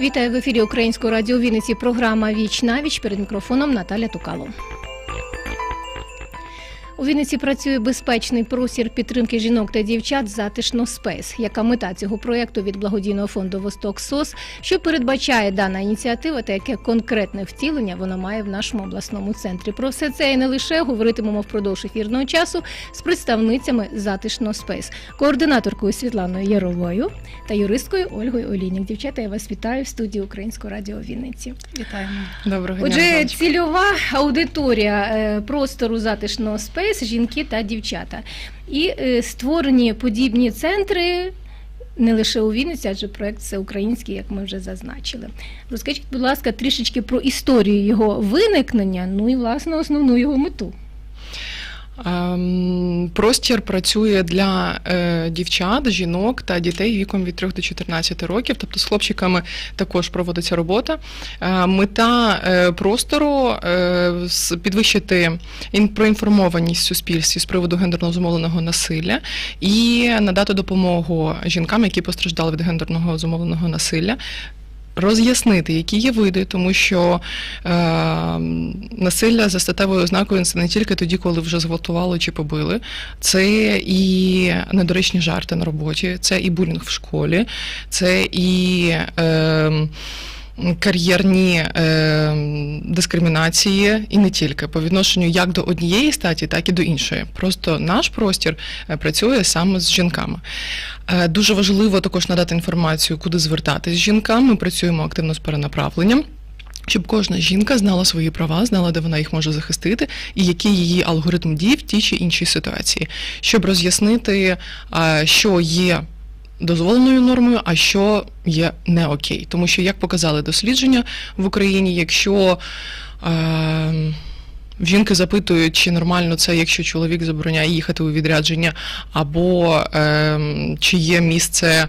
Вітаю в ефірі Українського радіо Вінниці. Програма Віч на віч перед мікрофоном Наталя Тукало. У Вінниці працює безпечний простір підтримки жінок та дівчат затишно спейс. Яка мета цього проєкту від благодійного фонду Восток СОС, що передбачає дана ініціатива та яке конкретне втілення вона має в нашому обласному центрі. Про все це і не лише говоритимемо впродовж ефірного часу з представницями затишно спейс, координаторкою Світланою Яровою та юристкою Ольгою Олійник. Дівчата, я вас вітаю в студії Українського радіо Вінниці. Вітаємо. Доброго дня. Отже, цільова аудиторія е, простору затишного спейс жінки та дівчата. І е, створені подібні центри. Не лише у Вінниці, адже проект це український, як ми вже зазначили. Розкажіть, будь ласка, трішечки про історію його виникнення, ну і власне основну його мету. Ем, Простір працює для е, дівчат, жінок та дітей віком від 3 до 14 років. Тобто з хлопчиками також проводиться робота. Е, мета е, простору підвищити ін- проінформованість суспільстві з приводу гендерно зумовленого насилля і надати допомогу жінкам, які постраждали від гендерного зумовленого насилля. Роз'яснити, які є види, тому що е, насилля за статевою ознакою це не тільки тоді, коли вже зґвалтували чи побили, це і недоречні жарти на роботі, це і булінг в школі, це і. Е, Кар'єрні е, дискримінації і не тільки по відношенню як до однієї статі, так і до іншої. Просто наш простір е, працює саме з жінками. Е, Дуже важливо також надати інформацію, куди звертатись з жінками. Ми працюємо активно з перенаправленням. Щоб кожна жінка знала свої права, знала, де вона їх може захистити, і який її алгоритм дій в тій чи іншій ситуації, щоб роз'яснити, е, що є дозволеною нормою, а що є не окей. Тому що, як показали дослідження в Україні, якщо е, жінки запитують, чи нормально це, якщо чоловік забороняє їхати у відрядження, або е, чи є місце.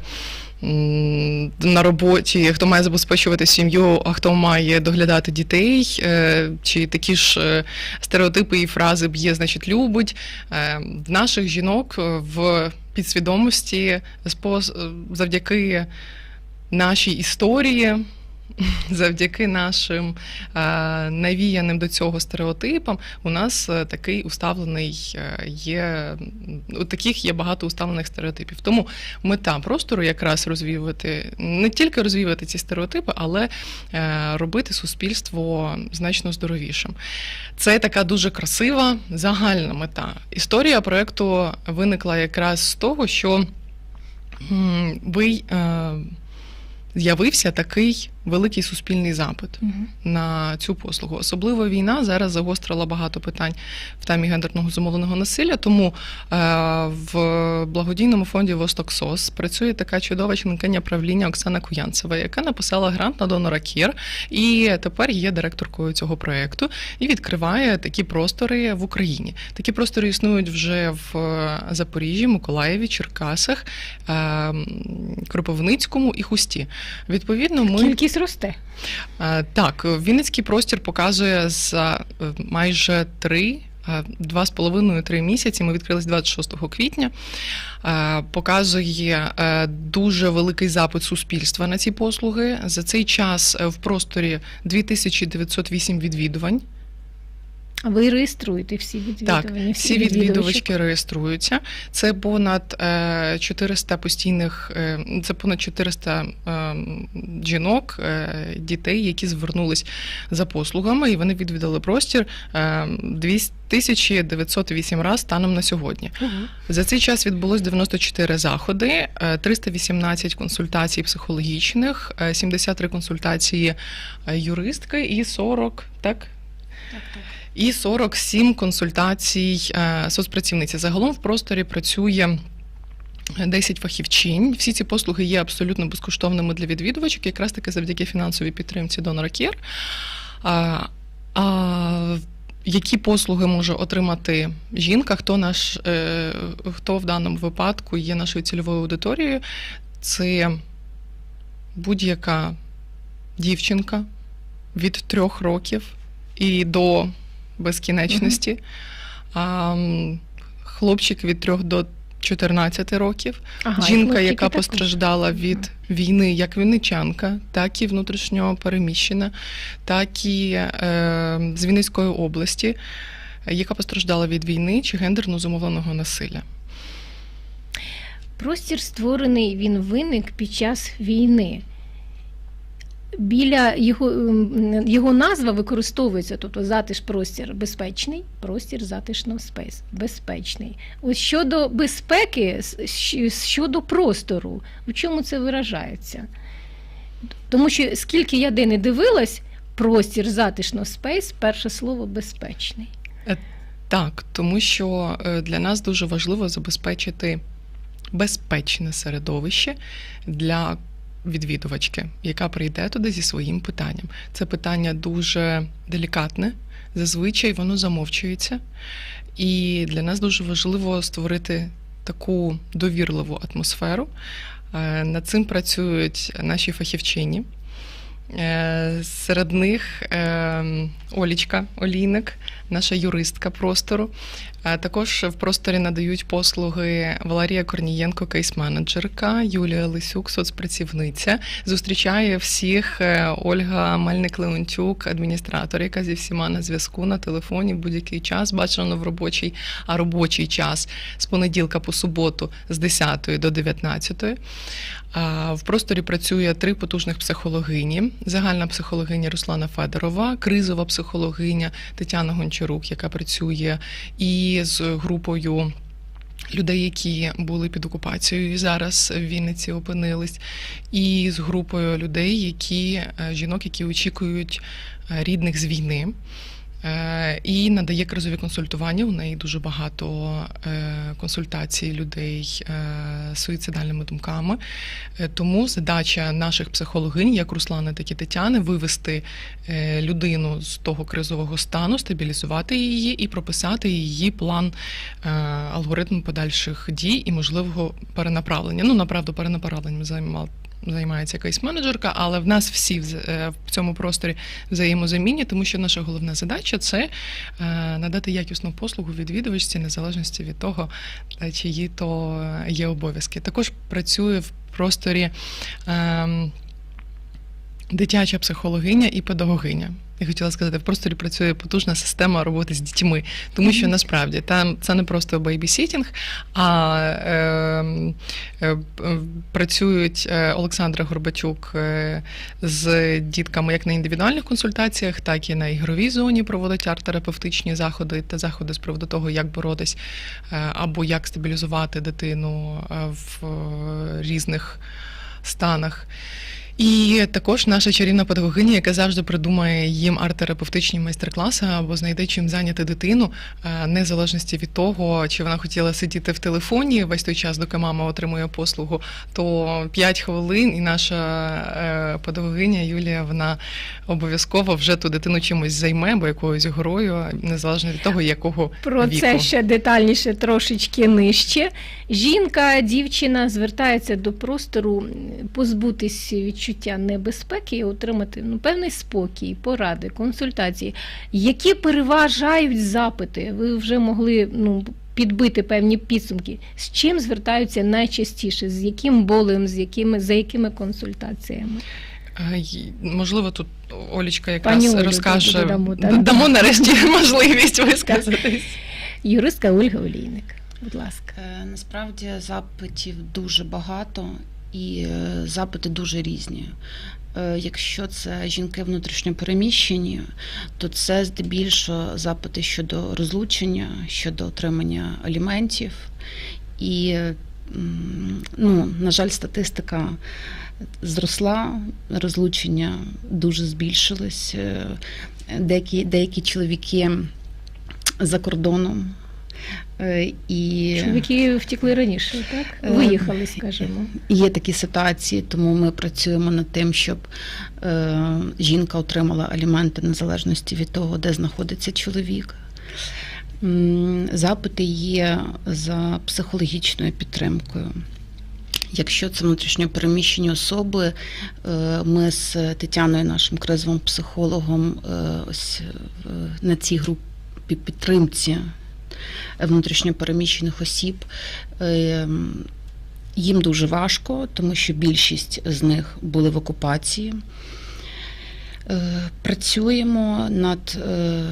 На роботі, хто має забезпечувати сім'ю, а хто має доглядати дітей, е, чи такі ж е, стереотипи і фрази б'є, значить, любить. Е, В наших жінок в підсвідомості завдяки нашій історії, завдяки нашим е, навіяним до цього стереотипам, у нас е, такий уставлений е, є. У таких є багато уставлених стереотипів. Тому мета простору якраз розвіювати не тільки розвіювати ці стереотипи, але робити суспільство значно здоровішим. Це така дуже красива загальна мета. Історія проекту виникла якраз з того, що ви. З'явився такий великий суспільний запит на цю послугу. Особливо війна зараз загострила багато питань в темі гендерного зумовленого насилля. Тому е, в благодійному фонді Восток СОС працює така чудова членкиня правління Оксана Куянцева, яка написала грант на донора Кір, і тепер є директоркою цього проекту і відкриває такі простори в Україні. Такі простори існують вже в е, Запоріжжі, Миколаєві, Черкасах, е, Кропивницькому і Хусті. Відповідно, ми Кількість росте. Е, Так, Вінницький простір показує за е, майже три. е, Два з половиною три місяці. Ми відкрились 26 квітня. Показує дуже великий запит суспільства на ці послуги. За цей час в просторі 2908 відвідувань. А ви реєструєте всі відвідування? Так, всі відвідувачки реєструються. Це понад е, 400 постійних, е, це понад 400 е, жінок, е, дітей, які звернулись за послугами, і вони відвідали простір е, 2908 разів станом на сьогодні. Мгм. За цей час відбулось 94 заходи, е, 318 консультацій психологічних, е, 73 консультації е, юристки і 40, так? Так, так. І 47 консультацій е, соцпрацівниці. Загалом в просторі працює. 10 фахівчинь. Всі ці послуги є абсолютно безкоштовними для відвідувачів, якраз таки завдяки фінансовій підтримці донора Кір. А, а, які послуги може отримати жінка? Хто наш е, хто в даному випадку є нашою цільовою аудиторією? Це будь-яка дівчинка від трьох років і до безкінечності. А, хлопчик від трьох до 14 років. Ага, Жінка, яка також. постраждала від війни, як вінничанка, так і внутрішньо переміщена, так і е, з Вінницької області, яка постраждала від війни чи гендерно зумовленого насилля. Простір створений, він виник під час війни. Біля його, ем, його назва використовується, тобто затиш простір безпечний, простір затишно спейс, безпечний. Ось щодо безпеки, щодо простору, в чому це виражається? Тому що скільки я де не дивилась, простір затишно спейс, перше слово безпечний. Так, тому що е, для нас дуже важливо забезпечити безпечне середовище для відвідувачки, яка прийде туди зі своїм питанням. Це питання дуже делікатне, зазвичай воно замовчується. І для нас дуже важливо створити таку довірливу атмосферу. Е, Над цим працюють наші фахівчині. Е, Серед них е, Олічка Олійник, наша юристка простору. Також в просторі надають послуги Валерія Корнієнко, кейс-менеджерка, Юлія Лисюк, соцпрацівниця. Зустрічає всіх е, Ольга Мельник Леонтюк, адміністратор, яка зі всіма на зв'язку на телефоні будь-який час бачено в робочий, а робочий час з понеділка по суботу з 10 до 19. В просторі працює три потужних психологині: загальна психологиня Руслана Федорова, кризова психологиня Тетяна Гончарук, яка працює і з групою. Людей, які були під окупацією і зараз в Вінниці опинились, і з групою людей, які е, жінок, які очікують е, рідних з війни. Е, І надає кризові консультування. У неї дуже багато е, консультацій людей е, з суїцидальними думками. Тому задача наших психологинь, як Руслани, так і Тетяни, вивести людину з того кризового стану, стабілізувати її і прописати її план алгоритм подальших дій і можливого перенаправлення. Ну, направду, перенаправленням займала. Займається якась менеджерка, але в нас всі е, в цьому просторі взаємозамінні, тому що наша головна задача це е, надати якісну послугу відвідувачці, незалежності від того, е, чиї то є обов'язки. Також працює в просторі ем, дитяча психологиня і педагогиня. Я хотіла сказати, в просторі працює потужна система роботи з дітьми, тому що насправді там це не просто бейбісітінг, а е, е, е, працюють Олександра Горбачук е, з дітками як на індивідуальних консультаціях, так і на ігровій зоні проводить арт-терапевтичні заходи та заходи з приводу того, як боротись е, або як стабілізувати дитину е, в різних станах. І також наша чарівна педагогиня, яка завжди придумає їм арт-терапевтичні майстер-класи або знайде чим зайняти дитину, е, незалежності від того, чи вона хотіла сидіти в телефоні весь той час, доки мама отримує послугу, то 5 хвилин, і наша е, педагогиня Юлія вона обов'язково вже ту дитину чимось займе, або якоюсь грою, незалежно від того, якого Про віку. це ще детальніше трошечки нижче. Жінка, дівчина звертається до простору позбутись відчуття небезпеки і отримати ну, певний спокій, поради, консультації, які переважають запити. Ви вже могли ну, підбити певні підсумки. З чим звертаються найчастіше, з яким болем, з якими, за якими консультаціями? Е, Можливо, тут Олічка Пані якраз Олю, розкаже. тоді дамо, так? дамо нарешті можливість висказатись. Юристка Ольга Олійник, будь ласка. Е, Насправді запитів дуже багато і е, запити дуже різні. Е, Якщо це жінки внутрішньо переміщені, то це здебільшого запити щодо розлучення, щодо отримання аліментів. І, ну, на жаль, статистика зросла, розлучення дуже збільшились. Е, Деякі, деякі чоловіки за кордоном. Е, І... Чоловіки втекли раніше, так? Е, Виїхали, скажімо. Є такі ситуації, тому ми працюємо над тим, щоб е, жінка отримала аліменти незалежності від того, де знаходиться чоловік. Запити є за психологічною підтримкою. Якщо це внутрішньо переміщені особи, ми з Тетяною, нашим кризовим психологом, ось на цій групі підтримці внутрішньопереміщених осіб. Е, Їм дуже важко, тому що більшість з них були в окупації. Е, Працюємо над е,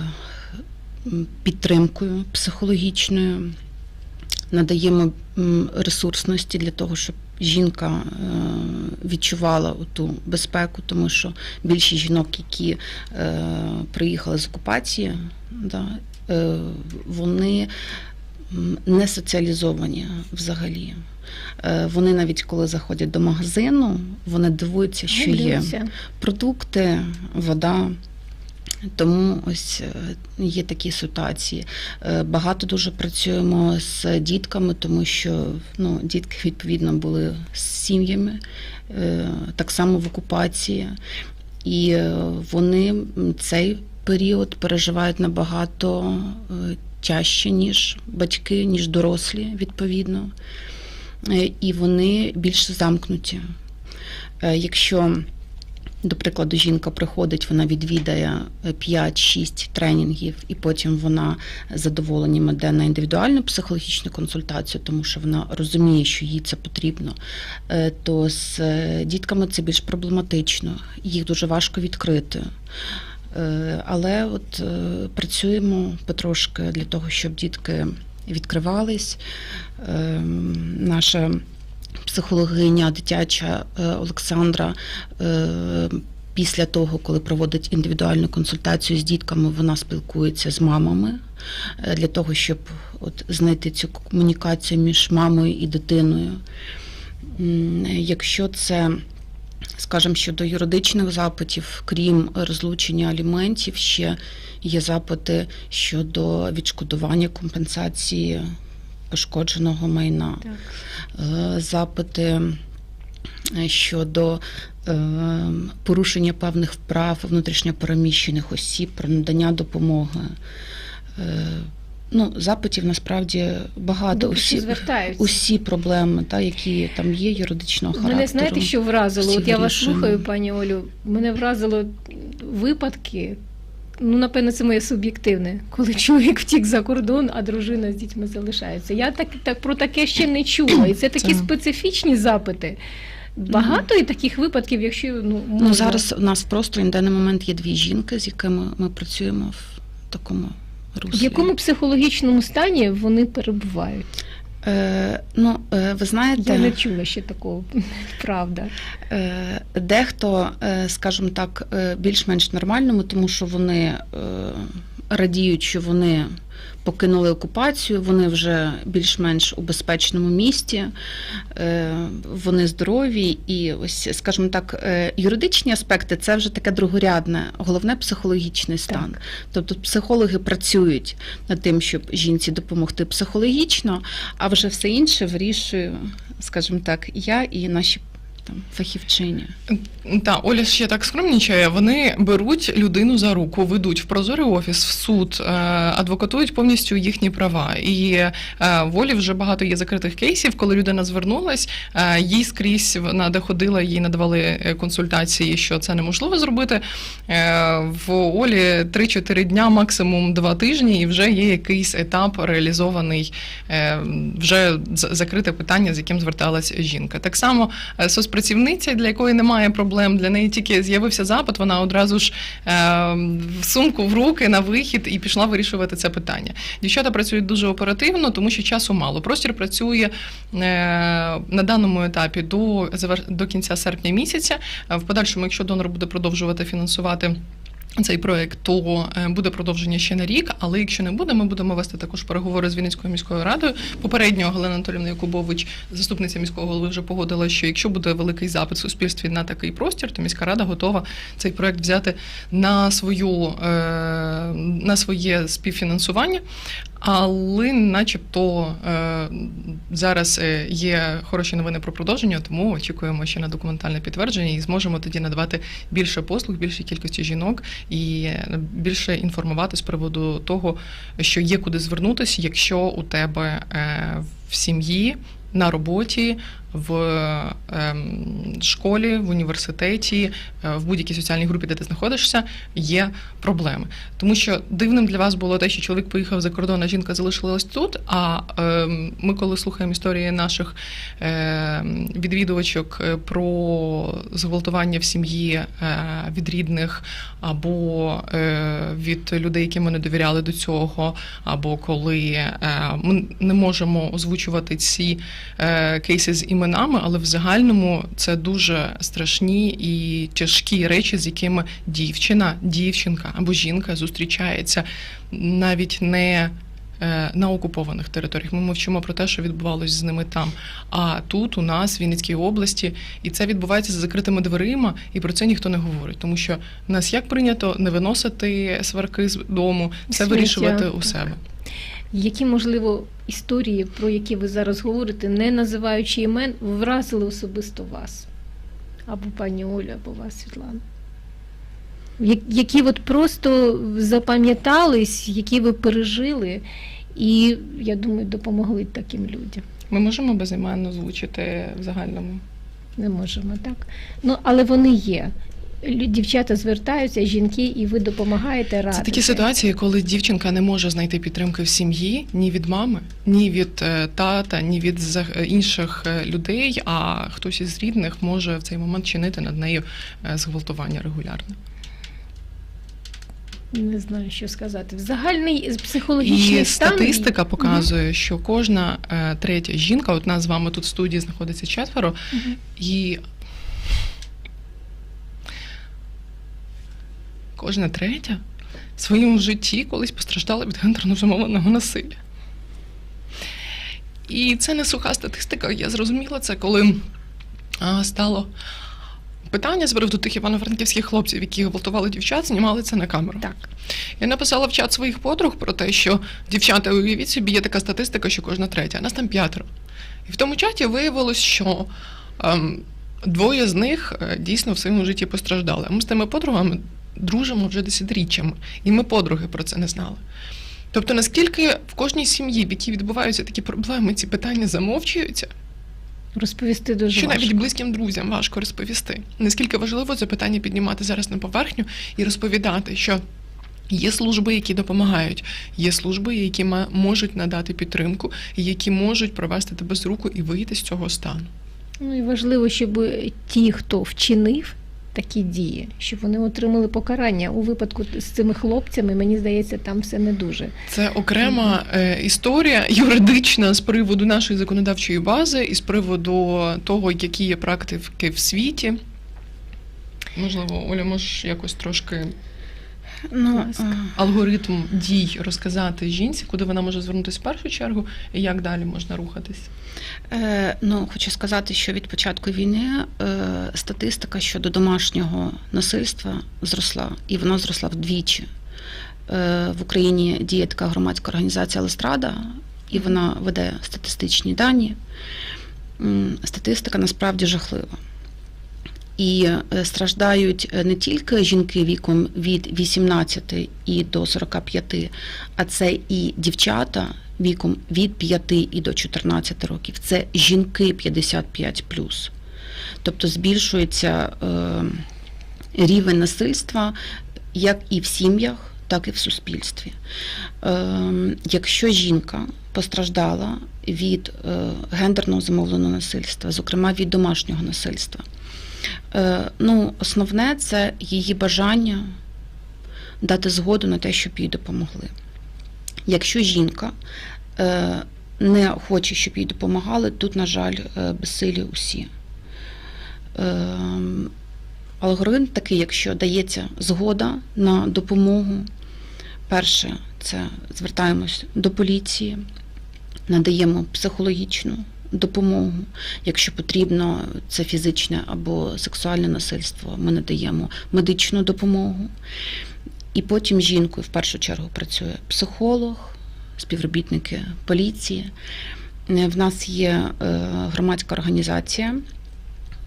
підтримкою психологічною, надаємо ресурсності для того, щоб жінка е, відчувала ту безпеку, тому що більшість жінок, які приїхали з окупації, вони не соціалізовані взагалі. Е, Вони навіть коли заходять до магазину, вони дивуються, що є продукти, вода. Тому ось е, є такі ситуації. Е, Багато дуже працюємо з дітками, тому що ну, дітки відповідно були з сім'ями, е, так само в окупації, і е, вони цей період переживають набагато е, тяжче, ніж батьки, ніж дорослі, відповідно. Е, І вони більш замкнуті. Е, Якщо до прикладу, жінка приходить, вона відвідає 5-6 тренінгів, і потім вона з задоволенням йде на індивідуальну психологічну консультацію, тому що вона розуміє, що їй це потрібно. То з дітками це більш проблематично, їх дуже важко відкрити. Е, Але от е, працюємо потрошки для того, щоб дітки відкривались. Е, Наша психологиня дитяча Олександра. Після того, коли проводить індивідуальну консультацію з дітками, вона спілкується з мамами для того, щоб от знайти цю комунікацію між мамою і дитиною. Якщо це, скажімо, щодо юридичних запитів, крім розлучення аліментів, ще є запити щодо відшкодування компенсації пошкодженого майна Так. е, запити е, щодо е, порушення певних прав внутрішньопереміщених осіб, про надання допомоги. Ну, запитів насправді багато. Добре, Усі, звертаються. усі проблеми, та, які там є юридичного характеру. Мене знаєте, що вразило? От я вас слухаю, пані Олю. Мене вразило випадки. Ну, напевно, це моє суб'єктивне, коли чоловік втік за кордон, а дружина з дітьми залишається. Я так, так про таке ще не чула. І це такі Це- специфічні запити. Багато і таких випадків, якщо ну, можна. Ну, зараз у нас в просторі на даний момент є дві жінки, з якими ми працюємо в такому руслі. в якому психологічному стані вони перебувають? Е, ну, е, ви знаєте, Я не чула ще такого, правда. Е, Дехто, е, скажімо так, е, більш-менш нормальному, тому що вони е, радіють, що вони покинули окупацію, вони вже більш-менш у безпечному місті, е, вони здорові, і ось, скажімо так, е, юридичні аспекти це вже таке другорядне, головне психологічний стан. Так. Тобто психологи працюють над тим, щоб жінці допомогти психологічно, а вже все інше вирішую, скажімо так, я і наші там фахівчині. Та Оля ще так скромнічає. Вони беруть людину за руку, ведуть в прозорий офіс, в суд, е, адвокатують повністю їхні права. І е, в Олі вже багато є закритих кейсів, коли людина звернулась, е, їй скрізь вона де ходила, їй надавали консультації, що це неможливо зробити. В Олі 3-4 дня, максимум 2 тижні, і вже є якийсь етап реалізований, вже закрите питання, з яким зверталась жінка. Так само е, соцпрацівниця, для якої немає проблем, для неї тільки з'явився запит, вона одразу ж е, в сумку в руки на вихід і пішла вирішувати це питання. Дівчата працюють дуже оперативно, тому що часу мало. Простір працює е, на даному етапі до, до кінця серпня місяця. Е, В подальшому, якщо донор буде продовжувати фінансувати. Цей проект то е, буде продовження ще на рік, але якщо не буде, ми будемо вести також переговори з Вінницькою міською радою. Попередньо Галина Анатолівна Якубович, заступниця міського голови, вже погодила, що якщо буде великий запит в суспільстві на такий простір, то міська рада готова цей проект взяти на свою е, на своє співфінансування. Але, начебто, е, зараз е, є хороші новини про продовження, тому очікуємо ще на документальне підтвердження і зможемо тоді надавати більше послуг, більше кількості жінок і е, більше інформувати з приводу того, що є куди звернутися, якщо у тебе в сім'ї на роботі, в ем, школі, в університеті, е, в будь-якій соціальній групі, де ти знаходишся, є проблеми. Тому що дивним для вас було те, що чоловік поїхав за кордон, а жінка залишилась тут. А ем, ми, коли слухаємо історії наших ем, відвідувачок е, про зґвалтування в сім'ї е, від рідних або від людей, яким ми не довіряли до цього, або коли ми не можемо озвучувати ці кейси з іменами, але в загальному це дуже страшні і тяжкі речі, з якими дівчина, дівчинка або жінка зустрічається навіть не е, на окупованих територіях. Ми мовчимо про те, що відбувалось з ними там. А тут, у нас, в Вінницькій області, і це відбувається за закритими дверима, і про це ніхто не говорить. Тому що нас як прийнято не виносити сварки з дому, все вирішувати у себе. Які, можливо, історії, про які ви зараз говорите, не називаючи імен, вразили особисто вас? Або пані Оля, або вас, Світлана? Які от просто запам'ятались, які ви пережили, і, я думаю, допомогли таким людям. Ми можемо безіменно озвучити в загальному. Не можемо, так? Ну, але вони є. Дівчата звертаються, жінки, і ви допомагаєте Це такі ситуації, коли дівчинка не може знайти підтримки в сім'ї ні від мами, ні від е, тата, ні від е, інших е, людей. А хтось із рідних може в цей момент чинити над нею зґвалтування регулярно. Не знаю, що сказати. Загальний психологічний І стан. статистика показує, що кожна третя жінка, от нас з вами тут в студії знаходиться четверо, Мгм. і кожна третя в своєму житті колись постраждала від гендерно зумовленого насилля. І це не суха статистика. Я зрозуміла це, коли а, стало питання з приводу тих івано-франківських хлопців, які гвалтували дівчат, знімали це на камеру. Так. Я написала в чат своїх подруг про те, що дівчата, уявіть собі, є така статистика, що кожна третя, а нас там п'ятеро. І в тому чаті виявилось, що ем, двоє з них е, дійсно в своєму житті постраждали. А ми з тими подругами дружимо вже десятиріччями, і ми подруги про це не знали. Тобто, наскільки в кожній сім'ї, в якій відбуваються такі проблеми, ці питання замовчуються, Розповісти дуже що важко. навіть близьким друзям важко розповісти. Наскільки важливо це питання піднімати зараз на поверхню і розповідати, що є служби, які допомагають, є служби, які можуть надати підтримку, які можуть провести тебе з руку і вийти з цього стану. Ну і важливо, щоб ті, хто вчинив такі дії, щоб вони отримали покарання. У випадку з цими хлопцями, мені здається, там все не дуже. Це окрема е, історія юридична з приводу нашої законодавчої бази і з приводу того, які є практики в світі. Можливо, Оля, можеш якось трошки Ну, е, алгоритм дій розказати жінці, куди вона може звернутися в першу чергу, і як далі можна рухатись. Е, ну, хочу сказати, що від початку війни е, статистика щодо домашнього насильства зросла, і вона зросла вдвічі. Е, в Україні діє така громадська організація Лестрада, і вона веде статистичні дані. Статистика насправді жахлива. І е, страждають е, не тільки жінки віком від 18 і до 45, а це і дівчата віком від 5 і до 14 років. Це жінки 55 Тобто збільшується е, рівень насильства як і в сім'ях, так і в суспільстві. Якщо жінка постраждала від гендерного замовленого насильства, зокрема від домашнього насильства, ну, основне це її бажання дати згоду на те, щоб їй допомогли. Якщо жінка е, не хоче, щоб їй допомагали, тут, на жаль, е, безсилі усі. Е, Алгоритм такий, якщо дається згода на допомогу, перше, це звертаємось до поліції, надаємо психологічну допомогу. Якщо потрібно, це фізичне або сексуальне насильство, ми надаємо медичну допомогу. І потім жінкою в першу чергу працює психолог, співробітники поліції. Е, В нас є е, громадська організація,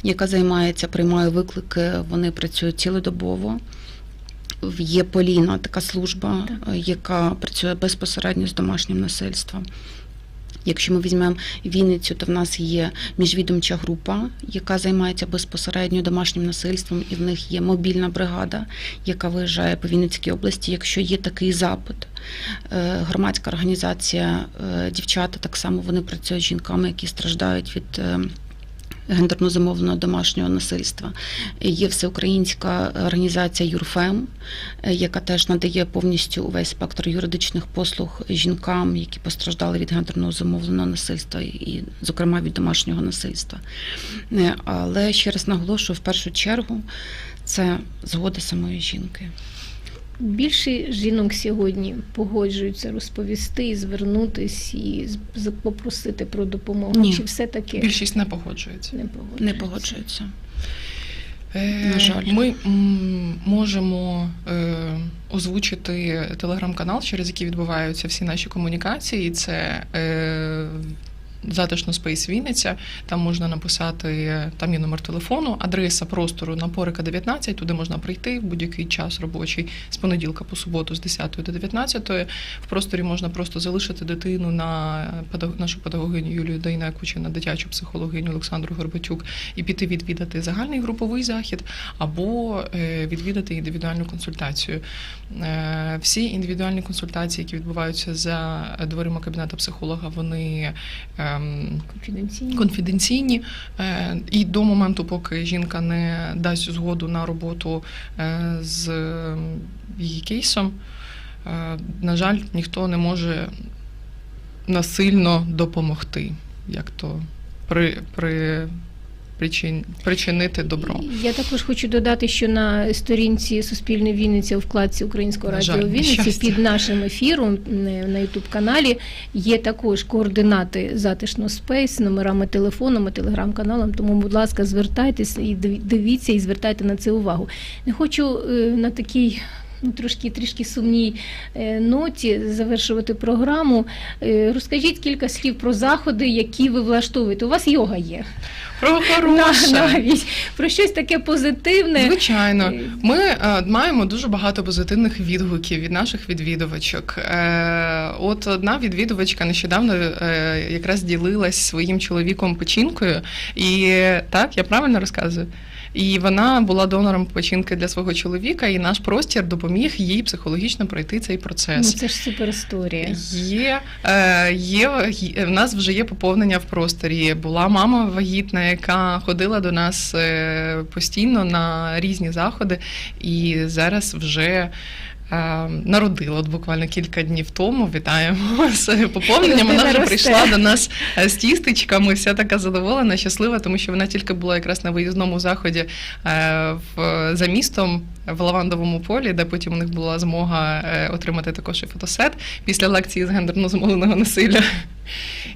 яка займається, приймає виклики, вони працюють цілодобово. Є Поліна, така служба, Так. е, яка працює безпосередньо з домашнім насильством. Якщо ми візьмемо Вінницю, то в нас є міжвідомча група, яка займається безпосередньо домашнім насильством, і в них є мобільна бригада, яка виїжджає по Вінницькій області. Якщо є такий запит, Е, громадська організація е, дівчата так само вони працюють з жінками, які страждають від. Гендерно замовленого домашнього насильства є всеукраїнська організація ЮРФЕМ, е, яка теж надає повністю увесь спектр юридичних послуг жінкам, які постраждали від гендерного замовленого насильства, і, зокрема, від домашнього насильства. Е, Але ще раз наголошую, в першу чергу це згода самої жінки. Більше жінок сьогодні погоджуються розповісти і звернутись і попросити про допомогу. Ні. Чи все таки Більшість не погоджується. не погоджуються? Не погоджуються. Е, На жаль. Ми можемо е, озвучити телеграм-канал, через який відбуваються всі наші комунікації. Це е, затишно Space Вінниця. Там можна написати, там є номер телефону, адреса простору Напорика 19, туди можна прийти в будь-який час робочий з понеділка по суботу з 10 до 19. В просторі можна просто залишити дитину на педаг- нашу педагогиню Юлію Дейнеку чи на дитячу психологиню Олександру Горбатюк і піти відвідати загальний груповий захід або е, відвідати індивідуальну консультацію. Е, Всі індивідуальні консультації, які відбуваються за дверима кабінету психолога, вони ем, Конфіденційні. конфіденційні. Е, І до моменту, поки жінка не дасть згоду на роботу е, з ем, її кейсом, е, на жаль, ніхто не може насильно допомогти, як то при, при, причин, причинити добро. Я також хочу додати, що на сторінці Суспільне Вінниця у вкладці Українського радіо жаль, Вінниці щастя. під нашим ефіром е, на Ютуб каналі є також координати затишно Спейс, номерами телефонами, телеграм-каналом. Тому, будь ласка, звертайтеся і дивіться і звертайте на це увагу. Не хочу е, на такій. Ну, трошки трішки сумній е, ноті завершувати програму. Е, Розкажіть кілька слів про заходи, які ви влаштовуєте. У вас йога є. Про хороше. навіть про щось таке позитивне. Звичайно, Е, ми е, маємо дуже багато позитивних відгуків від наших відвідувачок. Е, от одна відвідувачка нещодавно е, якраз ділилась своїм чоловіком печінкою, і так я правильно розказую. І вона була донором печінки для свого чоловіка, і наш простір допоміг їй психологічно пройти цей процес. Ну, це ж супер історія. Є, е, є, є, в нас вже є поповнення в просторі. Була мама вагітна, яка ходила до нас е, постійно на різні заходи, і зараз вже. Е, Народила от буквально кілька днів тому. Вітаємо з поповненням. Вона вже прийшла до нас е, з тістечками, вся така задоволена, щаслива, тому що вона тільки була якраз на виїзному заході е, в за містом в лавандовому полі, де потім у них була змога отримати також і фотосет після лекції з гендерно змовленого насилля.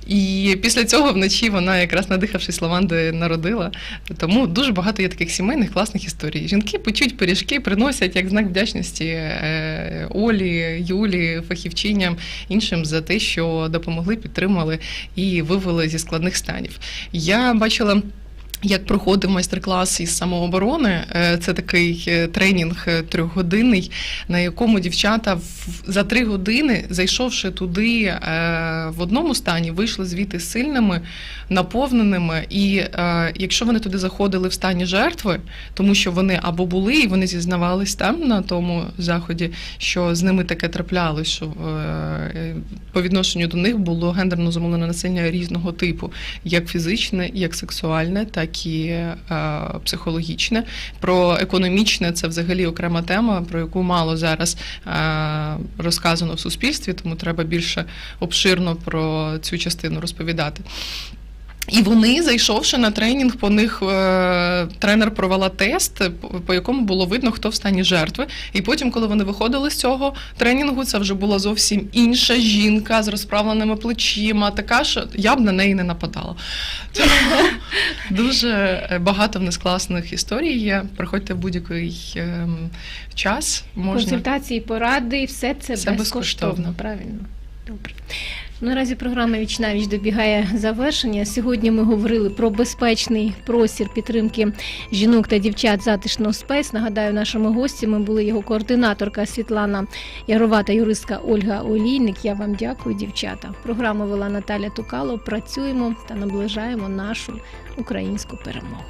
І після цього вночі вона, якраз надихавшись лаванди, народила. Тому дуже багато є таких сімейних класних історій. Жінки печуть пиріжки, приносять як знак вдячності е, Олі, Юлі, фахівчиням іншим за те, що допомогли, підтримали і вивели зі складних станів. Я бачила. Як проходив майстер-клас із самооборони, Е, це такий е, тренінг е, трьохгодинний, на якому дівчата за три години, зайшовши туди в одному стані, вийшли звідти сильними, наповненими. І якщо вони туди заходили в стані жертви, тому що вони або були, і вони зізнавались там на тому заході, що з ними таке траплялось, що по відношенню до них було гендерно замовлене насилля різного типу, як фізичне, як сексуальне, так і е, психологічне. Про економічне це взагалі окрема тема, про яку мало зараз е, розказано в суспільстві, тому треба більше обширно про цю частину розповідати. І вони, зайшовши на тренінг, по них е, тренер провела тест, по- якому було видно, хто в стані жертви. І потім, коли вони виходили з цього тренінгу, це вже була зовсім інша жінка з розправленими плечима, така, що я б на неї не нападала. Тому дуже е, багато в нас класних історій є. Приходьте в будь-який ем, час. Можна. Консультації, поради, все це Все безкоштовно, безкоштовно. правильно. Добре. Наразі програма «Віч на віч» добігає завершення. Сьогодні ми говорили про безпечний простір підтримки жінок та дівчат затишно спейс. Нагадаю, нашими гостями були його координаторка Світлана Ярова та юристка Ольга Олійник. Я вам дякую, дівчата. Програму вела Наталя Тукало. Працюємо та наближаємо нашу українську перемогу.